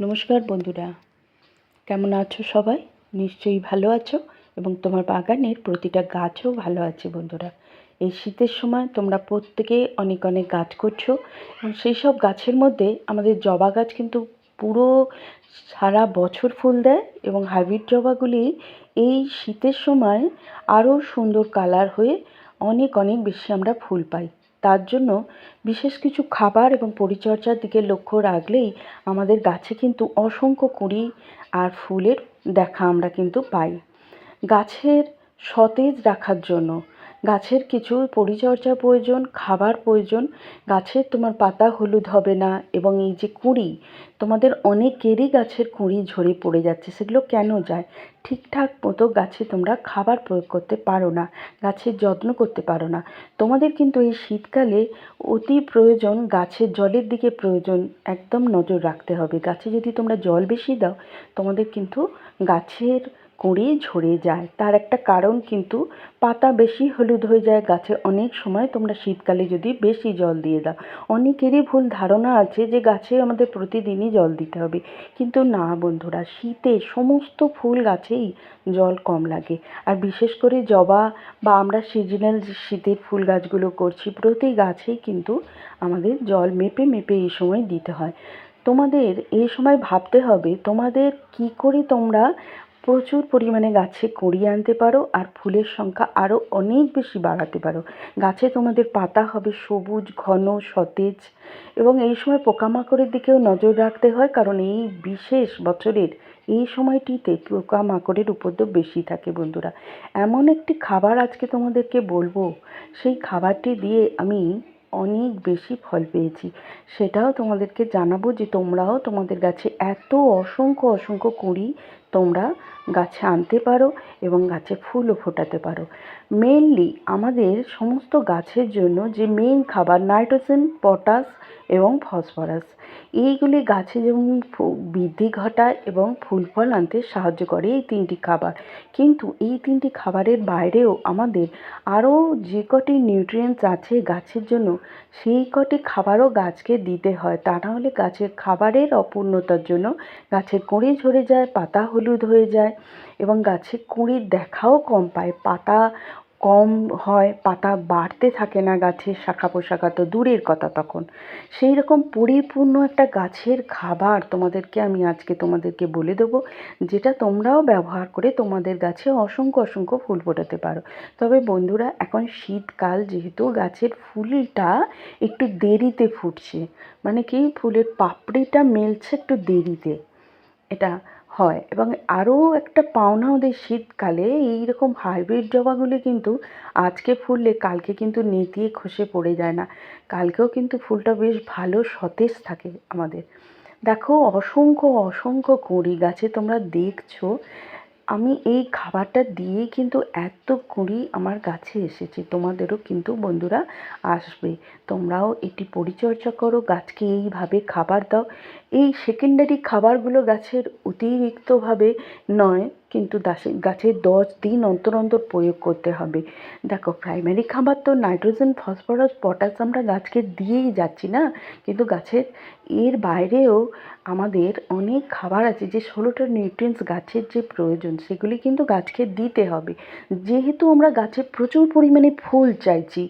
নমস্কার বন্ধুরা। কেমন আছো সবাই? নিশ্চয়ই ভালো আছো এবং তোমার বাগানের প্রতিটা গাছও ভালো আছে বন্ধুরা। এই শীতের সময় তোমরা প্রত্যেকে অনেক অনেক গাছ করছ এবং সেই সব গাছের মধ্যে আমাদের জবা গাছ কিন্তু পুরো সারা বছর ফুল দেয় এবং হাইব্রিড জবাগুলি এই শীতের সময় আরও সুন্দর কালার হয়ে অনেক অনেক বেশি আমরা ফুল পাই। তার জন্য বিশেষ কিছু খাবার এবং পরিচর্যার দিকে লক্ষ্য রাখলেই আমাদের গাছে কিন্তু অসংখ্য কুঁড়ি আর ফুলের দেখা আমরা কিন্তু পাই। গাছের সতেজ রাখার জন্য গাছের কিছু পরিচর্যা প্রয়োজন, খাবার প্রয়োজন। গাছের তোমার পাতা হলুদ হবে না এবং এই যে কুঁড়ি, তোমাদের অনেকেরই গাছের কুঁড়ি ঝরে পড়ে যাচ্ছে। সেগুলো কেন যায়? ঠিকঠাক মতো গাছে তোমরা খাবার প্রয়োগ করতে পারো না, গাছের যত্ন করতে পারো না। তোমাদের কিন্তু এই শীতকালে অতি প্রয়োজন গাছের জলের দিকে প্রয়োজন একদম নজর রাখতে হবে। গাছে যদি তোমরা জল বেশি দাও, তোমাদের কিন্তু গাছের কুঁড়ি ঝরে যায়। তার একটা কারণ কিন্তু পাতা বেশি হলুদ হয়ে যায়, গাছে অনেক সময় তোমরা শীতকালে যদি বেশি জল দিয়ে দাও। অনেকেরই ভুল ধারণা আছে যে গাছে আমাদের প্রতিদিনই জল দিতে হবে। কিন্তু না বন্ধুরা, শীতে সমস্ত ফুল গাছেই জল কম লাগে। আর বিশেষ করে জবা বা আমরা সিজনাল শীতের ফুল গাছগুলো করছি, প্রতি গাছেই কিন্তু আমাদের জল মেপে মেপে এই সময় দিতে হয়। তোমাদের এই সময় ভাবতে হবে, তোমাদের কি করে তোমরা প্রচুর পরিমাণে গাছে কুঁড়ি আনতে পারো আর ফুলের সংখ্যা আরও অনেক বেশি বাড়াতে পারো। গাছে তোমাদের পাতা হবে সবুজ, ঘন, সতেজ এবং এই সময় পোকামাকড়ের দিকেও নজর রাখতে হয় কারণ এই বিশেষ বছরের এই সময়টিতে পোকামাকড়ের উপদ্রব বেশি থাকে বন্ধুরা। এমন একটি খাবার আজকে তোমাদেরকে বলব, সেই খাবারটি দিয়ে আমি অনেক বেশি ফল পেয়েছি। সেটাও তোমাদেরকে জানাব যে তোমরাও তোমাদের গাছে এত অসংখ্য অসংখ্য কুঁড়ি তোমরা গাছে আনতে পারো এবং গাছে ফুলও ফোটাতে পারো। মেনলি আমাদের সমস্ত গাছের জন্য যে মেন খাবার নাইট্রোজেন পটাশ এবং ফসফরাস। এইগুলি গাছে যেমন বৃদ্ধি ঘটায় এবং ফুল ফল আনতে সাহায্য করে এই তিনটি খাবার। কিন্তু এই তিনটি খাবারের বাইরেও আমাদের আরও যে কটি নিউট্রিয়েন্টস আছে গাছের জন্য, সেই কটি খাবারও গাছকে দিতে হয়। তা নাহলে গাছের খাবারের অপূর্ণতার জন্য গাছের কুঁড়ি ঝরে যায়, পাতা হলুদ হয়ে যায় এবং গাছে কুঁড়ির দেখাও কম পায়। পাতা কম হয়, পাতা বাড়তে থাকে না গাছের শাখা পোশাখা তো দূরের কথা তখন। সেই রকম পরিপূর্ণ একটা গাছের খাবার তোমাদেরকে আমি আজকে তোমাদেরকে বলে দেবো, যেটা তোমরাও ব্যবহার করে তোমাদের গাছে অসংখ্য অসংখ্য ফুল ফোটাতে পারো। তবে বন্ধুরা, এখন শীতকাল যেহেতু, গাছের ফুলটা একটু দেরিতে ফুটছে। মানে কি, ফুলের পাপড়িটা মেলছে একটু দেরিতে। এটা হয় এবং আরও একটা পাওনা ওদের শীতকালে। এই রকম হাইব্রিড জবাগুলি কিন্তু আজকে ফুললে কালকে কিন্তু নেতিয়ে খসে পড়ে যায় না। কালকেও কিন্তু ফুলটা বেশ ভালো সতেজ থাকে আমাদের। দেখো, অসংখ্য অসংখ্য কুঁড়ি গাছে তোমরা দেখছ আমি এই খাবারটা দিয়ে কিন্তু এত কুড়ি আমার কাছে এসেছে। তোমাদেরও কিন্তু বন্ধুরা আসবে। তোমরাও এটি পরিচর্যা করো, গাছকে এইভাবে খাবার দাও। এই সেকেন্ডারি খাবারগুলো গাছের অতিরিক্তভাবে নয়। কিন্তু দাসে গাছের দশ দিন অন্তর অন্তর প্রয়োগ করতে হবে। দেখো প্রাইমারি খাবার তো নাইট্রোজেন ফসফরাস পটাশ আমরা গাছকে দিয়েই যাচ্ছি না? কিন্তু গাছের এর বাইরেও আমাদের অনেক খাবার আছে যে ষোলোটা নিউট্রিয়েন্টস গাছের যে প্রয়োজন, সেগুলি কিন্তু গাছকে দিতে হবে। যেহেতু আমরা গাছে প্রচুর পরিমাণে ফুল চাইছি,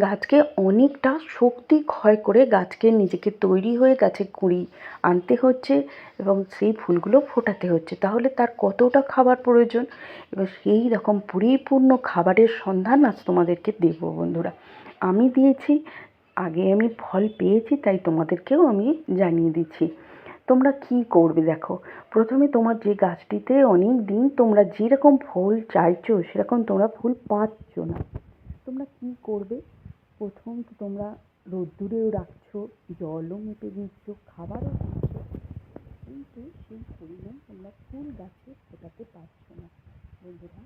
গাছকে অনেকটা শক্তি ক্ষয় করে গাছকে নিজেকে তৈরি হয়ে গাছে কুঁড়ি আনতে হচ্ছে এবং সেই ফুলগুলো ফোটাতে হচ্ছে। তাহলে তার কতটা খাবার প্রয়োজন। এবার সেই রকম পরিপূর্ণ খাবারের সন্ধান আজ তোমাদেরকে দেব বন্ধুরা। আমি দিয়েছি, আগে আমি ফল পেয়েছি, তাই তোমাদেরকেও আমি জানিয়ে দিচ্ছি। তোমরা কি করবে দেখো, প্রথমে তোমার যে গাছটিতে অনেক দিন তোমরা যেরকম ফুল চাইছো, সেরকম তোমরা ফুল পাচ্ছ না। তোমরা কি করবে? প্রথম তোমরা রোদ্দুরেও রাখছো, জলও মেপে দিচ্ছ কিন্তু সেই পরিমাণ তোমরা ফুল গাছে ফোটাতে পারছ না বন্ধুরা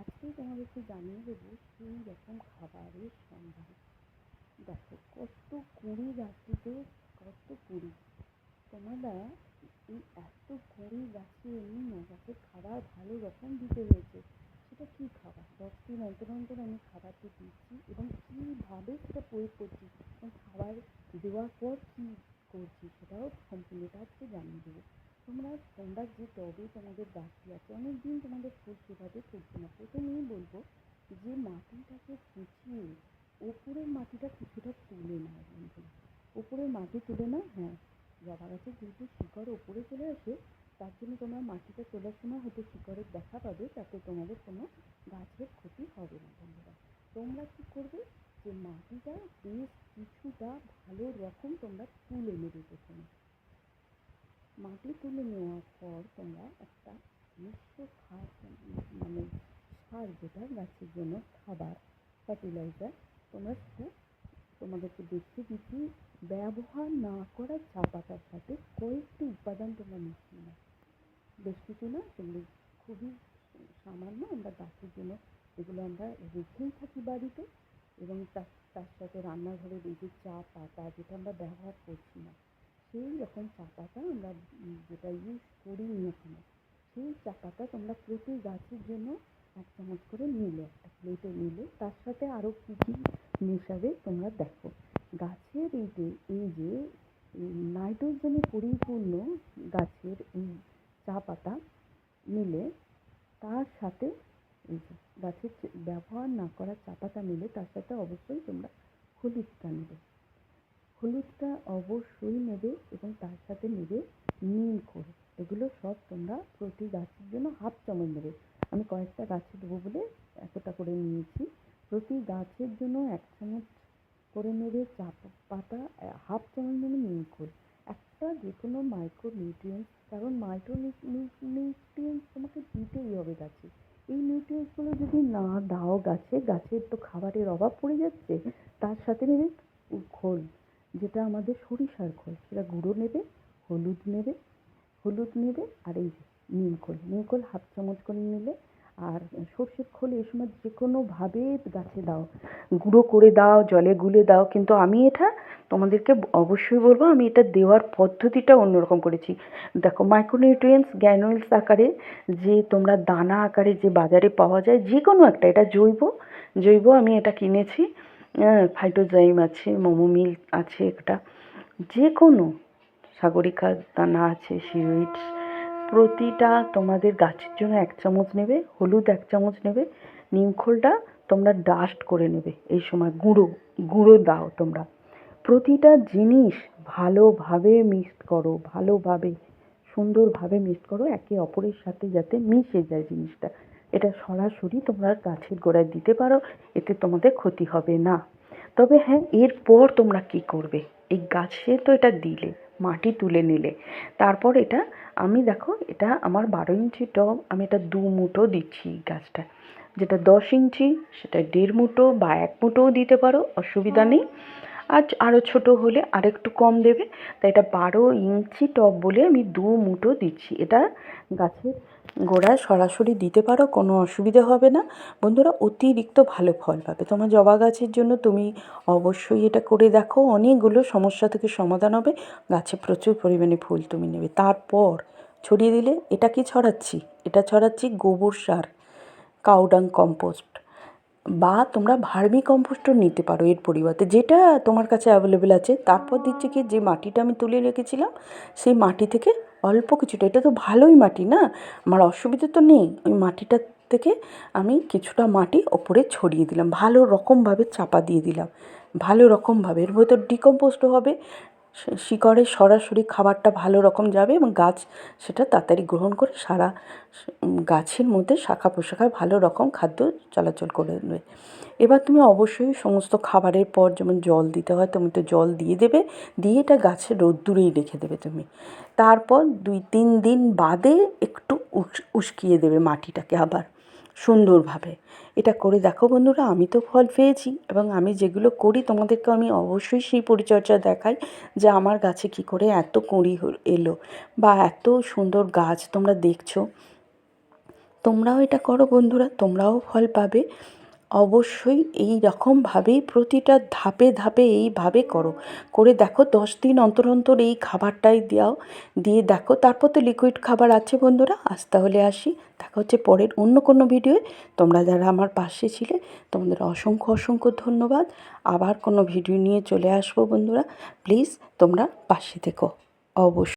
আজকে তোমাদেরকে জানিয়ে দেবো সেই রকম খাবারের সন্ধান দেখো কত কুড়ি গাছটিতে কত কুড়ি? তোমরা এই এত কুড়ি গাছে এমনি না গাছের খাবার ভালো রকম দিতে হয়েছে। সেটা কী খাবার? দশ দিন অন্তর অন্তর আমি খাবারটি দিচ্ছি এবং কীভাবে সেটা প্রয়োগ করছি এবং খাবার দেওয়ার পর কী করছি সেটাও সম্পূর্ণটা আজকে জানিয়ে দেবো। তোমরা তোমরা যে টবে তোমাদের গাছটি আছে অনেক দিন তোমাদের ফুল সেভাবে ফুটছে না। প্রথমেই বলব যে মাটিটাকে কুচিয়ে ওপরের মাটিটা কিছুটা তুলে নাও বন্ধুরা ওপরের মাটি তুলে নাও হ্যাঁ। জবা গাছের যেহেতু শিকড় ওপরে চলে আসে, তার জন্য তোমরা মাটিটা তোলার সময় হয়তো শিকড়ের দেখা পাবে, তাতে তোমাদের কোনো গাছের ক্ষতি হবে না বন্ধুরা। তোমরা কী করবে? যে মাটিটা বেশ কিছুটা ভালো রকম তোমরা তুলে নেবে প্রথমে। মাটি তুলে নেওয়ার পর তোমরা একটা মিশ্র খাদ মানে সার যেটা গাছের জন্য খাবার ফার্টিলাইজার তোমরা সেটা তোমাদেরকে দেখিয়ে দিচ্ছি ব্যবহার না করা চা পাতার সাথে কয়েকটি উপাদান তোমরা মিশিয়ে নাও বেশ কিছু না সেগুলো খুবই সামান্য আমরা গাছের জন্য এগুলো আমরা রেখেই থাকি বাড়িতে এবং তার তার সাথে রান্নাঘরের এই যে চা পাতা যেটা আমরা ব্যবহার করছি না, সেই রকম চা পাতা আমরা যেটা ইউজ করিনি এখনও, সেই চা পাতা তোমরা প্রতি গাছের জন্য এক চামচ করে নিলে, একটা প্লেটে নিলে, তার সাথে আরও কী কী মেশাবে তোমরা দেখো। গাছের এই যে এই যে নাইট্রোজেনে পরিপূর্ণ গাছের এই চা পাতা নিলে, তার সাথে গাছের ব্যবহার না করা চা পাতা নিলে, তার সাথে অবশ্যই তোমরা হলুদটা নেবে হলুদটা অবশ্যই নেবে এবং তার সাথে নেবে নিম খোল এগুলো সব তোমরা প্রতি গাছের জন্য হাফ চামচ নেবে আমি কয়েকটা গাছে দেবো বলে এতটা করে নিয়েছি। প্রতি গাছের জন্য এক চামচ করে নেবে চা পাতা হাফ চামচ নেবে নিম খোল। একটা যে কোনো মাইক্রো নিউট্রিয়েন্টস কারণ মাইক্রো নিউট্রিয়েন্টস তোমাকে দিতেই হবে গাছে। এই নিউট্রিয়েন্টসগুলো যদি না দাও গাছে, গাছের তো খাবারের অভাব পড়ে যাচ্ছে, তার সাথে নেবে খোল, যেটা আমাদের সরিষার খোল। সেটা গুঁড়ো নেবে, হলুদ নেবে হলুদ নেবে, আর এই যে নিম খোল নিম খোল হাফ চামচ করে নিলে আর সর্ষের খোল এই সময় যে কোনোভাবে গাছে দাও, গুঁড়ো করে দাও, জলে গুলে দাও, কিন্তু আমি এটা তোমাদেরকে অবশ্যই বলব আমি এটা দেওয়ার পদ্ধতিটা অন্যরকম করেছি। দেখো মাইক্রোনিউট্রিয়েন্টস গ্র্যানুলস আকারে যে তোমরা দানা আকারে যে বাজারে পাওয়া যায় যে কোনো একটা, এটা জৈব জৈব আমি এটা কিনেছি ফাইটোজাইম আছে মোমো মিল আছে একটা যে কোনো সাগরিকা দানা আছে সিউইডস প্রতিটা তোমাদের গাছের জন্য এক চামচ নেবে, হলুদ এক চামচ নেবে নিমখোলটা তোমরা ডাস্ট করে নেবে। এই সময় গুঁড়ো গুঁড়ো দাও তোমরা। প্রতিটা জিনিস ভালোভাবে মিক্সড করো, ভালোভাবে, সুন্দরভাবে মিক্সড করো, একে অপরের সাথে যাতে মিশে যায় জিনিসটা। এটা সরাসরি তোমরা গাছের গোড়ায় দিতে পারো, এতে তোমাদের ক্ষতি হবে না। তবে হ্যাঁ এরপর তোমরা কী করবে? এই গাছে তো এটা দিলে, মাটি তুলে নিলে। তারপর এটা আমি দেখো এটা আমার বারো ইঞ্চি টব আমি এটা দু মুঠো দিচ্ছি গাছটা যেটা দশ ইঞ্চি সেটা দেড় মুঠো বা এক মুঠোও দিতে পারো অসুবিধা নেই। আর আরও ছোটো হলে আরেকটু কম দেবে। তাই এটা বারো ইঞ্চি টব বলে আমি দু মুঠো দিচ্ছি। এটা গাছের গোড়ায় সরাসরি দিতে পারো, কোনো অসুবিধে হবে না। বন্ধুরা, অতিরিক্ত ভালো ফল পাবে। তোমার জবা গাছের জন্য তুমি অবশ্যই এটা করে দেখো। অনেকগুলো সমস্যা থেকে সমাধান হবে। গাছে প্রচুর পরিমাণে ফুল তুমি নেবে। তারপর ছড়িয়ে দিলে, এটা কি ছড়াচ্ছি? এটা ছড়াচ্ছি গোবর সার, কাউডাং কম্পোস্ট। বা তোমরা ভার্মি কম্পোস্টও নিতে পারো এর পরিবর্তে। যেটা তোমার কাছে অ্যাভেলেবেল আছে, তারপর দিচ্ছে কি, যে মাটিটা আমি তুলে রেখেছিলাম, সেই মাটি থেকে অল্প কিছুটা, এটা তো ভালোই মাটি না? আমার অসুবিধা তো নেই, ওই মাটিটা থেকে আমি কিছুটা মাটি ওপরে ছড়িয়ে দিলাম, ভালো রকমভাবে চাপা দিয়ে দিলাম, ভালো রকমভাবে। এর ভেতর ডিকম্পোস্টও হবে শিকড়ে সরাসরি খাবারটা ভালো রকম যাবে এবং গাছ সেটা তাড়াতাড়ি গ্রহণ করে সারা গাছের মধ্যে শাখা প্রশাখায় ভালো রকম খাদ্য চলাচল করে নেবে। এবার তুমি অবশ্যই সমস্ত খাবারের পর যেমন জল দিতে হয় তুমি তো জল দিয়ে দেবে, দিয়ে এটা গাছের রোদ্দুরেই রেখে দেবে তুমি। তারপর দুই তিন দিন বাদে একটু উস্কিয়ে দেবে মাটিটাকে আবার। সুন্দরভাবে। এটা করে দেখো বন্ধুরা, আমি তো ফল পেয়েছি এবং আমি যেগুলো করি তোমাদেরকে আমি অবশ্যই সেই পরিচর্যা দেখাই যে আমার গাছে কি করে এত কুঁড়ি এলো বা এত সুন্দর গাছ তোমরা দেখছ। তোমরাও এটা করো বন্ধুরা, তোমরাও ফল পাবে। অবশ্যই এই রকমভাবেই প্রতিটা ধাপে ধাপে এইভাবে করো। করে দেখো দশ দিন অন্তর অন্তর এই খাবারটাই দাও, দিয়ে দেখো তারপর তো লিকুইড খাবার আছে বন্ধুরা, আজ তাহলে আসি। দেখা হচ্ছে পরের অন্য কোনো ভিডিওয়ে তোমরা যারা আমার পাশে ছিলে, তোমাদের অসংখ্য অসংখ্য ধন্যবাদ। আবার কোনো ভিডিও নিয়ে চলে আসব বন্ধুরা। প্লিজ তোমরা পাশে থেকো। অবশ্যই।